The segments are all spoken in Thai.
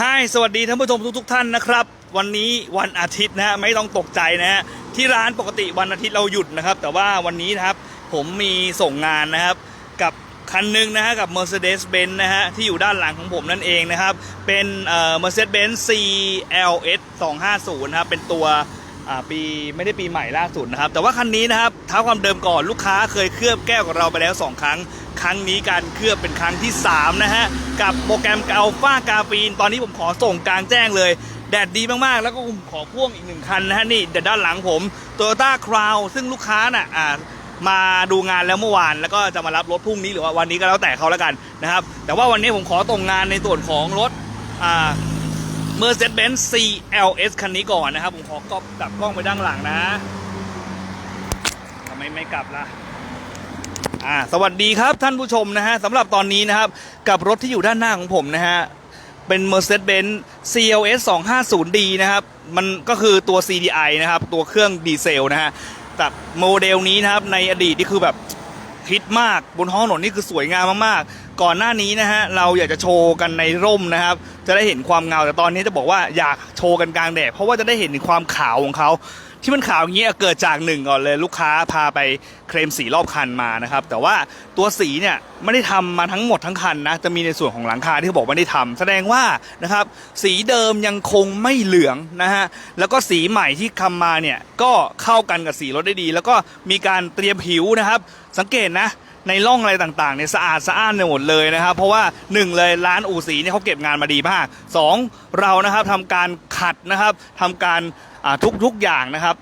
ฮายสวัสดีท่านผู้ชมทุกๆท่านนะครับ วันนี้วันอาทิตย์นะฮะไม่ต้องตกใจนะฮะที่ร้านปกติวันอาทิตย์เราหยุดนะครับ แต่ว่าวันนี้นะครับผมมีส่งงานนะครับ กับคันหนึ่งนะฮะกับ Mercedes-Benz นะฮะที่อยู่ด้านหลังของผมนั่นเองนะครับ เป็นเอ่อ Mercedes-Benz CLS 250นะครับเป็นตัว อ่าปีไม่ได้ปีใหม่ล่าสุดนะครับ แต่ว่าคันนี้นะครับเท้าความเดิมก่อนลูกค้าเคยเคลือบแก้วกับเราไปแล้ว 2 ครั้ง ครั้งนี้การเคลือบเป็นครั้งที่ 3 นะฮะ กับโปรแกรมอัลฟากาฟีน ตอนนี้ผมขอส่งกลางแจ้งเลย แดดดีมากๆ แล้วก็ผมขอพ่วงอีกหนึ่งคันนะฮะ นี่เดี๋ยวด้านหลังผม Toyota Crown ซึ่งลูกค้าน่ะอ่ามาดูงานแล้วเมื่อวานแล้วก็จะมารับรถพรุ่งนี้หรือว่าวันนี้ก็แล้วแต่เขาแล้วกันนะครับแต่ว่าวันนี้ผมขอส่งงานในส่วนของรถอ่า Mercedes-Benz CLS คันนี้ก่อนนะครับ ผมขอกลับกลับกล้องไปด้านหลังนะทำไมไม่กลับล่ะอ่าสวัสดีครับท่านผู้ชมนะฮะสำหรับตอนนี้นะครับ กับรถที่อยู่ด้านหน้าของผมนะฮะ เป็น Mercedes-Benz CLS 250D นะครับ มันก็คือตัว CDI นะครับ ตัวเครื่องดีเซลนะฮะแต่โมเดลนี้นะครับในอดีตนี่คือแบบฮิตมากบนท้องถนนนี่คือสวยงามมากๆ ก่อนหน้านี้นะฮะเราอยากจะโชว์กันในร่มนะครับ จะได้เห็นความเงาแต่ตอนนี้จะบอกว่าอยากโชว์กันกลางแดดเพราะว่าจะได้เห็นความขาวของเขาที่มันขาวอย่างนี้ยเกิดจากหนึ่งก่อนเลยลูกค้าพาไปเคลมสีรอบคันมานะครับ แต่ว่าตัวสีเนี่ยไม่ได้ทำมาทั้งหมดทั้งคันนะจะมีในส่วนของหลังคาที่เขาบอกไม่ได้ทำแสดงว่านะครับสีเดิมยังคงไม่เหลืองนะฮะแล้วก็สีใหม่ที่ทำมาเนี่ยก็เข้ากันกับสีรถได้ดี แล้วก็มีการเตรียมผิวนะครับ สังเกตนะ ในร่องอะไรต่างๆเนี่ยสะอาดสะอ้านไปหมดเลยนะครับ เพราะว่า 1 เลยร้านอู่สีเนี่ยเขาเก็บงานมาดีมาก 2 เรานะครับทำการขัดนะครับทำการทุกๆอย่างนะครับ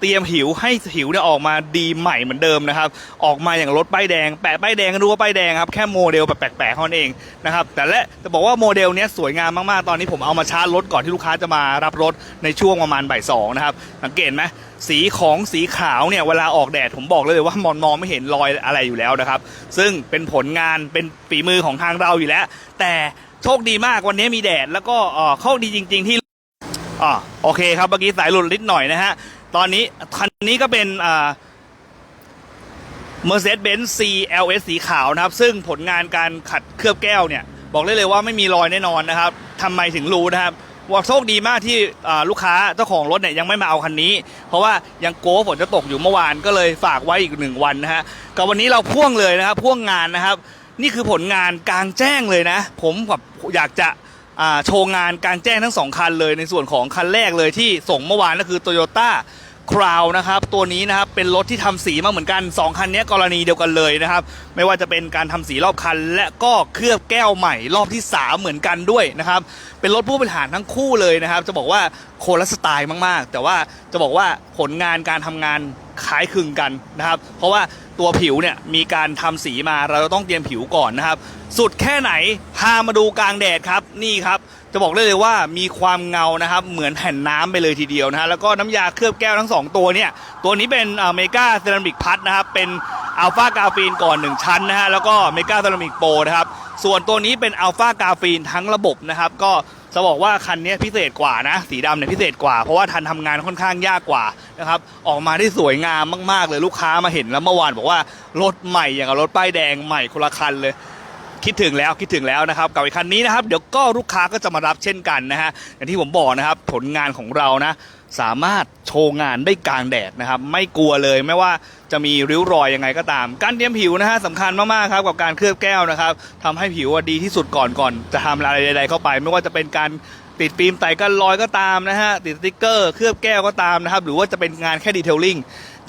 เตรียมผิวให้ผิวเนี่ยออกมาดีใหม่เหมือนเดิมนะครับ ออกมาอย่างรถป้ายแดง แปะป้ายแดงก็รู้ว่าป้ายแดงครับแค่โมเดลแบบแปลกๆเท่านั้นเองนะครับ แต่และจะบอกว่าโมเดลเนี้ยสวยงามมากๆ ตอนนี้ผมเอามาชาร์จรถก่อนที่ลูกค้าจะมารับรถในช่วงประมาณบ่ายสองนะครับ สังเกตไหม สีของสีขาวเนี่ยเวลาออกแดดผมบอกเลยว่ามองมองไม่เห็นรอยอะไรอยู่แล้วนะครับ ซึ่งเป็นผลงานเป็นฝีมือของทางเราอยู่แล้ว แต่โชคดีมากวันนี้มีแดดแล้วก็เอ่อโชคดีจริง ๆ ที่อ่าโอเคครับเมื่อกี้สายหลุดนิดหน่อยนะฮะ ตอนนี้คันนี้ก็เป็นอ่า Mercedes-Benz CLS สีขาวนะครับ ซึ่งผลงานการขัดเคลือบแก้วเนี่ย บอกได้เลยว่าไม่มีรอยแน่นอนนะครับทำไมถึงรู้นะครับ ว่าโชคดีมากที่ลูกค้าเจ้าของรถเนี่ยยังไม่มาเอาคันนี้ เพราะว่ายังโก้ฝนจะตกอยู่เมื่อวานก็เลยฝากไว้อีกหนึ่งวันนะฮะกับวันนี้เราพ่วงเลยนะครับพ่วงงานนะครับ นี่คือผลงานกลางแจ้งเลยนะ ผมแบบอยากจะโชว์งานกลางแจ้งทั้งสองคันเลยในส่วนของคันแรกเลยที่ส่งเมื่อวานก็คือ Toyota Crow นะครับตัวนี้นะครับเป็นรถที่ทำสีมาเหมือนกัน 2 คันนี้กรณีเดียวกันเลยนะครับ ไม่ว่าจะเป็นการทำสีรอบคัน และก็เคลือบแก้วใหม่รอบที่ 3 เหมือนกันด้วยนะครับเป็นรถผู้บริหารทั้งคู่เลยนะครับ จะบอกว่าโคนละสไตล์มากๆ แต่ว่าจะบอกว่าผลงานการทำงานคล้ายคลึงกันนะครับ เพราะว่า ตัวผิวเนี่ยมีการทำสีมาเราต้องเตรียมผิวก่อนนะครับ สุดแค่ไหนพามาดูกลางแดดครับนี่ครับ จะบอกได้เลยว่ามีความเงานะครับ เหมือนแผ่นน้ำไปเลยทีเดียวนะฮะแล้วก็น้ำยาเคลือบแก้วทั้ง 2 ตัวเนี่ยตัวนี้เป็นเมกาเซรามิกพัทนะครับเป็นอัลฟากาฟีนก่อน 1 ชั้นนะฮะแล้วก็เมกาเซรามิกโปรนะครับส่วนตัวนี้เป็นอัลฟากาฟีนทั้งระบบนะครับก็ จะบอกว่าคันนี้พิเศษกว่านะ สีดำเนี่ยพิเศษกว่า เพราะว่าทันทำงานค่อนข้างยากกว่านะครับออกมาได้สวยงามมาก ๆ เลยลูกค้ามาเห็นแล้วเมื่อวานบอกว่ารถใหม่อย่างกับรถป้ายแดงใหม่คนละคันเลยคิดถึงแล้วคิดถึงแล้วนะครับกับอีกคันนี้นะครับเดี๋ยวก็ลูกค้าก็จะมารับเช่นกันนะฮะอย่างที่ผมบอกนะครับผลงานของเรานะ สามารถโชว์งานได้กลางแดดนะครับ ไม่กลัวเลยไม่ว่าจะมีริ้วรอยยังไงก็ตาม การเตรียมผิวนะฮะสำคัญมากๆครับกับการเคลือบแก้วนะครับทำให้ผิวดีที่สุดก่อนก่อน จะทำอะไรใดๆเข้าไป ไม่ว่าจะเป็นการติดฟิล์มไต่กันรอยก็ตามนะฮะติดสติ๊กเกอร์เคลือบแก้วก็ตามนะครับ หรือว่าจะเป็นงานแค่ดีเทลลิ่ง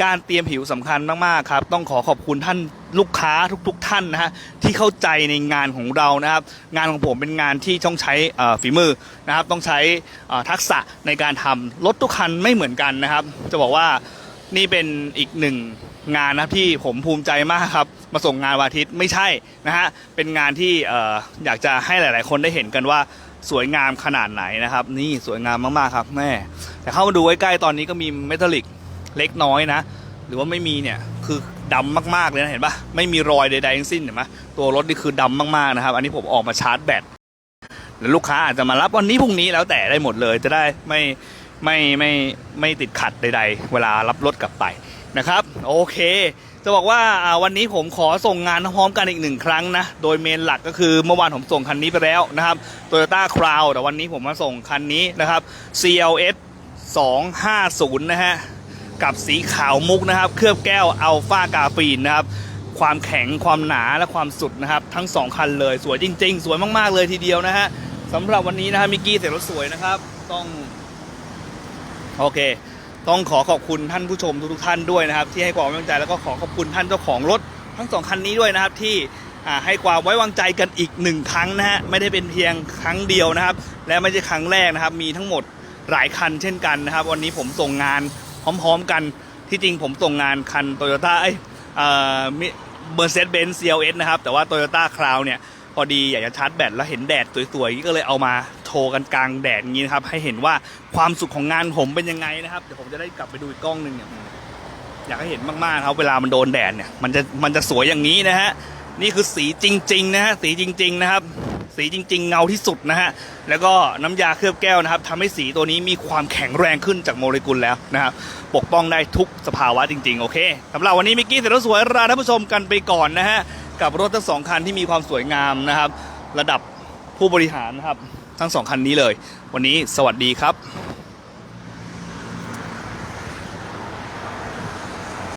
การเตรียมผิวสำคัญมากๆครับ ต้องขอขอบคุณท่าน ลูกค้าทุกๆท่านนะฮะที่เข้าใจในงานของเรานะครับ งานของผมเป็นงานที่ต้องใช้ฝีมือนะครับ ต้องใช้ทักษะในการทำรถทุกคันไม่เหมือนกันนะครับ จะบอกว่านี่เป็นอีกหนึ่งงานนะครับที่ผมภูมิใจมากครับ มาส่งงานวันอาทิตย์ไม่ใช่นะฮะเป็นงานที่อออยากจะให้หลาย ๆ คนได้เห็นกันว่าสวยงามขนาดไหนนะครับ นี่สวยงามมาก ๆ ครับแม่แต่เข้ามาดูใกล้ๆตอนนี้ก็มีเมทัลลิกเล็กน้อยนะ หรือว่าไม่มีเนี่ยคือ ดำมากๆเลยนะเห็นปะไม่มีรอยใดๆทั้งสิ้นเห็นปะตัวรถนี่คือดำมากๆนะครับ อันนี้ผมออกมาชาร์จแบตแล้วลูกค้าอาจจะมารับวันนี้พรุ่งนี้แล้วแต่ได้หมดเลย จะได้ไม่ไม่ไม่ไม่ติดขัดใด ๆ เวลารับรถกลับไปนะครับ โอเค จะบอกว่าอ่าวันนี้ผมขอส่งงานพร้อมกันอีกหนึ่งครั้งนะ โดยเมนหลักก็คือเมื่อวานผมส่งคันนี้ไปแล้วนะครับ Toyota Crown แต่วันนี้ผมมาส่งคันนี้นะครับ CLS 250 นะฮะ กับสีขาวมุกนะครับ เคลือบแก้วอัลฟากาฟีนนะครับ ความแข็งความหนาและความสุดนะครับ ทั้ง 2 คันเลยสวยจริง ๆ สวยมากๆเลยทีเดียวนะฮะสำหรับวันนี้นะฮะมิกกี้เสร็จรถสวยนะครับ ต้อง โอเค ต้องขอขอบคุณท่านผู้ชมทุกๆท่านด้วยนะครับ ที่ให้ความไว้วางใจแล้วก็ขอขอบคุณท่านเจ้าของรถทั้งสองคันนี้ด้วยนะครับที่ให้ความไว้วางใจกันอีกหนึ่งครั้งนะฮะไม่ได้เป็นเพียงครั้งเดียวนะครับ และไม่ใช่ครั้งแรกนะครับ มีทั้งหมดหลายคันเช่นกันนะครับ วันนี้ผมส่งงาน พร้อมๆกันที่จริงผมส่งงานคันโตโยต้าไอ้เมอร์เซสเบนซ์ CLS นะครับ แต่ว่าโตโยต้าคราวเนี่ย พอดีอยากจะชาร์จแบตแล้วเห็นแดดสวยๆ ก็เลยเอามาโชว์กันกลางแดดงนี้นะครับ ให้เห็นว่าความสุขของงานผมเป็นยังไงนะครับ เดี๋ยวผมจะได้กลับไปดูอีกกล้องหนึ่งเนี่ยอยากให้เห็นมากๆครับเวลามันโดนแดดเนี่ยมันจะมันจะสวยอย่างนี้นะฮะนี่คือสีจริง ๆ นะฮะสีจริง ๆ นะครับ สีจริง ๆ เงาที่สุดนะฮะ แล้วก็น้ำยาเคลือบแก้วนะครับทำให้สีตัวนี้มีความแข็งแรงขึ้นจากโมเลกุลแล้วนะครับปกป้องได้ทุกสภาวะจริง ๆ โอเคสำหรับวันนี้มิกกี้เสร็จแล้วสวยลาท่านผู้ชมกันไปก่อนนะฮะ กับรถทั้งสองคันที่มีความสวยงามนะครับ ระดับผู้บริหารนะครับทั้งสองคันนี้เลย วันนี้สวัสดีครับ